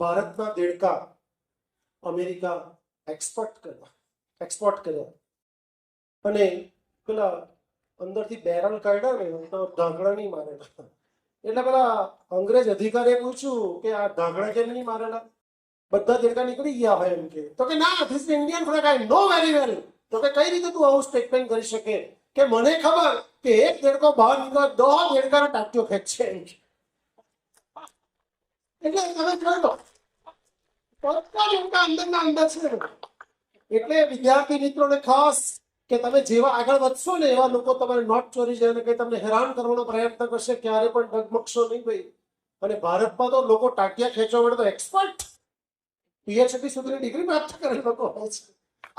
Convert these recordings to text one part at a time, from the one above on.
ભારતના દેડકા America export કર્યા એક્સપોર્ટ કર્યા અને પેલા અંદરથી બેરલ કાઢ્યા ને તો ઢાંકણા નહીં મારેલા એટલે પેલા અંગ્રેજ અધિકારીએ પૂછ્યું કે આ ઢાંકણા કેમ નહીં મારેલા બધા દેડકા નીકળી ગયા હોય એમ કે તો કે ના this Indian flag I know very well તો કે કઈ રીતે તું આવું સ્ટેટમેન્ટ કરી શકે કે મને ખબર કે એક દેડકો બહાર નીકળે દો દેડકાનો ટાંટિયો ખેંચશે એમ કે. એટલે તમે જોઈ એટલે વિદ્યાર્થી મિત્રોને ખાસ કે તમે જેવા આગળ વધશો ને એવા લોકો તમારે નોટ ચોરી જાય અને તમને હેરાન કરવાનો પ્રયત્ન કરશે, ક્યારે પણ ડગમગશો નહીં ભાઈ. અને ભારતમાં તો લોકો ટાંટિયા ખેંચવા માટે તો એક્સપર્ટ પીએચડી સુધીની ડિગ્રી પ્રાપ્ત કરેલ લોકો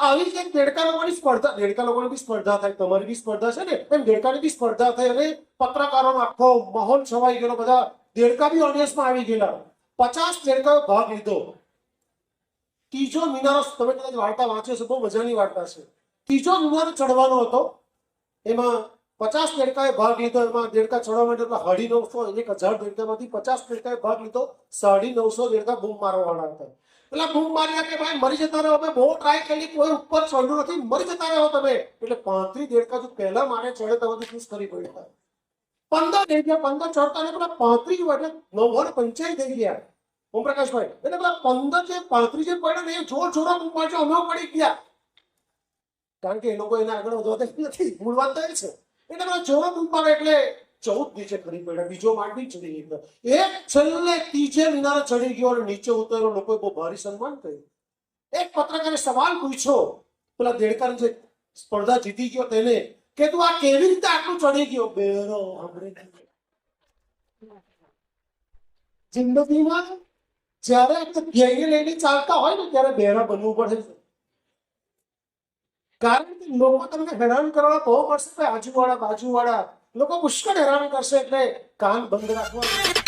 આવી જ એક દેડકા લોકોની સ્પર્ધા, દેડકા લોકોની બી સ્પર્ધા થાય, તમારી બી સ્પર્ધા છે ને, એમ દેડકાની બી સ્પર્ધા થઈ અને પત્રકારોનો આખો માહોલ છવાઈ ગયેલો, બધા દેડકા બી ઓડિયન્સમાં આવી ગયેલા. પચાસ દેડકાઓ ભાગ લીધો. ત્રીજો મિનારો તમે કદાચ વાર્તા વાંચ્યો છે, બહુ મજાની વાર્તા છે. ત્રીજો મિનારો ચડવાનો હતો. એમાં પચાસ દેડકાએ ભાગ લીધો, એમાં દેડકા ચડવા માટે સાડી નવસો એક હજાર દેડકામાંથી પચાસ દેડકાએ ભાગ લીધો, સાડી નવસો દેડકા બૂમ મારવાના હતા. એટલે બૂમ માર્યા કે ભાઈ મરી જતા રહો, અમે બહુ ટ્રાય કરી, કોઈ ઉપર ચડ્યું નથી, મરી જતા રહો તમે. એટલે પાંત્રીસ દેડકા જો પહેલા મારે ચડે, તો બધું ખુશ કરી પડ્યું પંદર થઈ ગયા, પંદર ચડતા ને પેલા પાંત્રીસ એટલે નવ પંચાયત થઈ ગયા. ઓમપ્રકાશભાઈ એટલે પેલા પંદર જે, પાંત્રીસ જે પડ્યા ને એ જોર જોરા પાછો અમે પડી ગયા. કારણ કે એ લોકો એના આગળ વધવા નથી, મૂળ વાત તો એ છે. એટલે પેલા જોરો પાડે એટલે ચૌદ નીચે ખરી પડ્યા, બીજો બી ચડી ગયો. એક છેલ્લે ત્રીજે મિનારે ચડી ગયો અને નીચે ઉતર્યો, લોકોએ બહુ ભારી સન્માન કર્યું. એક પત્રકારે સવાલ પૂછ્યો, પેલા દેડકાર જે સ્પર્ધા જીતી ગયો તેને, કે તું આ કેવી રીતે આટલું ચડી ગયો? બેરો, સાંભળી જિંદગીમાં જ્યારે આપણે ધ્યેય લઈને ચાલતા હોય ને, ત્યારે બહેરા બનવું પડે કારણ કે લોકો તમને હેરાન કરવા બહુ પડશે આજુવાળા બાજુવાળા, લોકો પુષ્કળ હેરાન કરશે એટલે કાન બંધ રાખવા